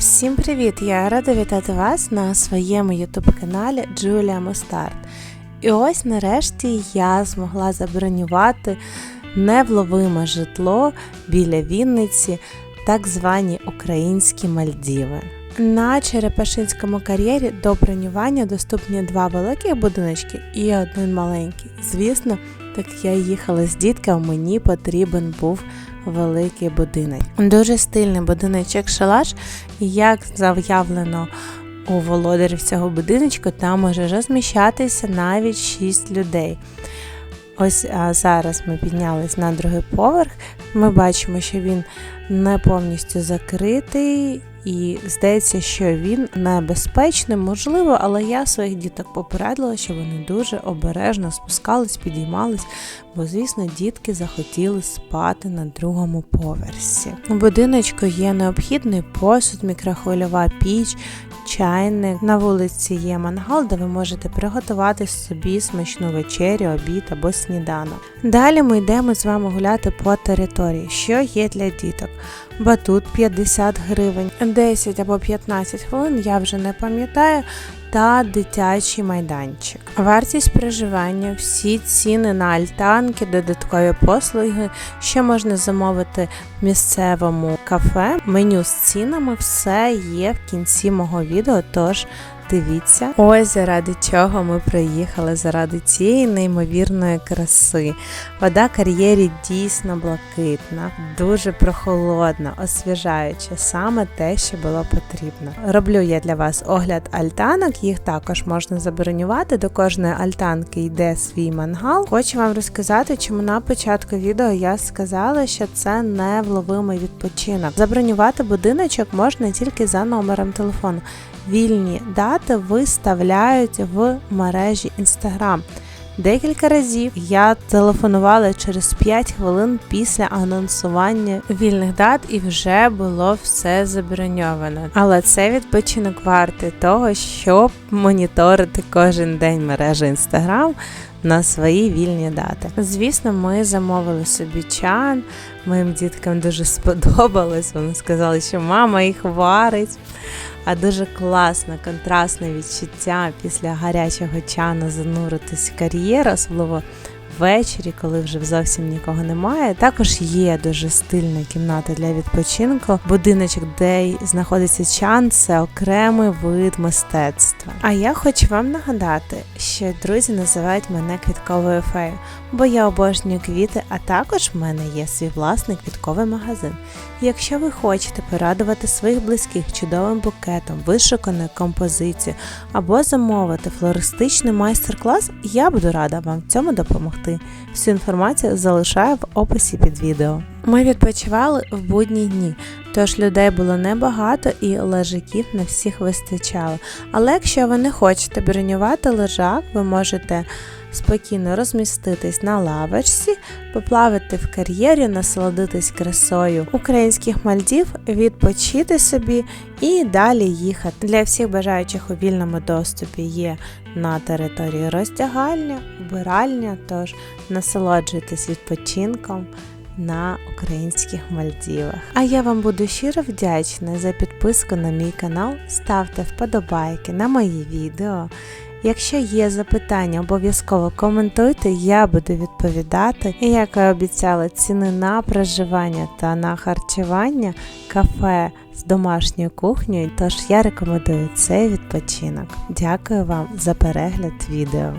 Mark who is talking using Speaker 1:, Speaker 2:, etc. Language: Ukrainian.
Speaker 1: Всім привіт! Я рада вітати вас на своєму ютуб-каналі Джулія Мостарт. І ось нарешті я змогла забронювати невловиме житло біля Вінниці, так звані українські Мальдіви. На Черепашинському кар'єрі до бронювання доступні два великих будиночки і один маленький. Звісно, так я їхала з дітками, мені потрібен був великий будинок. Дуже стильний будиночок шалаш, як заявлено у володарів цього будиночку, там може розміщатися навіть 6 людей. Ось а зараз ми піднялись на другий поверх. Ми бачимо, що він не повністю закритий, і здається, що він небезпечний, можливо, але я своїх діток попередила, що вони дуже обережно спускались, підіймались, бо, звісно, дітки захотіли спати на другому поверсі. У будиночку є необхідний посуд, мікрохвильова піч. Чайник на вулиці є мангал, де ви можете приготувати собі смачну вечерю, обід або сніданок. Далі ми йдемо з вами гуляти по території, що є для діток. Батут 50 гривень, 10 або 15 хвилин, я вже не пам'ятаю, та дитячий майданчик. Вартість проживання, всі ціни на альтанки, додаткові послуги, що можна замовити в місцевому кафе. Меню з цінами, все є в кінці мого відео, тож Дивіться, ось заради чого ми приїхали, заради цієї неймовірної краси. Вода кар'єрі дійсно блакитна, дуже прохолодна, освіжаюча, саме те, що було потрібно. Роблю я для вас огляд альтанок, їх також можна забронювати. До кожної альтанки йде свій мангал. Хочу вам розказати, чому на початку відео я сказала, що це невловимий відпочинок. Забронювати будиночок можна тільки за номером телефону вільні дати виставляють в мережі Instagram. Декілька разів я телефонувала через 5 хвилин після анонсування вільних дат і вже було все заброньовано. Але це відпочинок вартий того, щоб моніторити кожен день мережу Instagram на свої вільні дати. Звісно, ми замовили собі чан. Моїм діткам дуже сподобалось. Вони сказали, що мама їх варить а дуже класне, контрастне відчуття після гарячого чану зануритись в кар'єр, особливо ввечері, коли вже зовсім нікого немає. Також є дуже стильна кімната для відпочинку. Будиночок, де знаходиться чан, це окремий вид мистецтва. А я хочу вам нагадати, що друзі називають мене квітковою феєю, бо я обожнюю квіти, а також в мене є свій власний квітковий магазин. Якщо ви хочете порадувати своїх близьких чудовим букетом, вишуканою композицією або замовити флористичний майстер-клас, я буду рада вам в цьому допомогти. Всю інформацію залишаю в описі під відео. Ми відпочивали в будні дні, тож людей було небагато і лежаків на всіх вистачало. Але якщо ви не хочете бронювати лежак, ви можете спокійно розміститись на лавочці, поплавати в кар'єрі, насолодитись красою українських мальдів, відпочити собі і далі їхати. Для всіх бажаючих у вільному доступі є на території роздягальня, вбиральня, тож насолоджуйтесь відпочинком. На українських Мальдівах. А я вам буду щиро вдячна за підписку на мій канал. Ставте вподобайки на мої відео. Якщо є запитання, обов'язково коментуйте, я буду відповідати. І як я обіцяла, ціни на проживання та на харчування кафе з домашньою кухнею, тож я рекомендую цей відпочинок. Дякую вам за перегляд відео.